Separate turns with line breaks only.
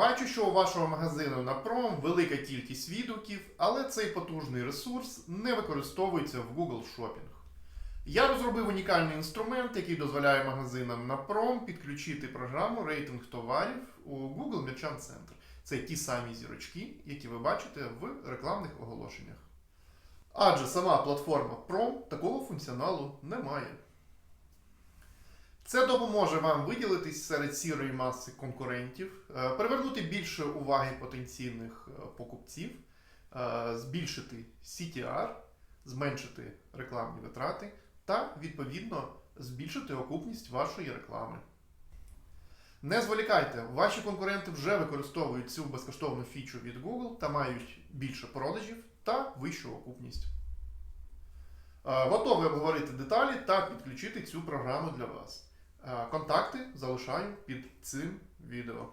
Бачу, що у вашого магазину на пром велика кількість відгуків, але цей потужний ресурс не використовується в Google Shopping. Я розробив унікальний інструмент, який дозволяє магазинам на пром підключити програму рейтинг товарів у Google Merchant Center. Це ті самі зірочки, які ви бачите в рекламних оголошеннях. Адже сама платформа Prom такого функціоналу не має. Це допоможе вам виділитись серед сірої маси конкурентів, е, привернути більше уваги потенційних е, покупців, е, збільшити CTR, зменшити рекламні витрати та, відповідно, збільшити окупність вашої реклами. Не зволікайте, ваші конкуренти вже використовують цю безкоштовну фічу від Google та мають більше продажів та вищу окупність. Готовий обговорити деталі та підключити цю програму для вас. Е, Контакти залишаю під цим відео.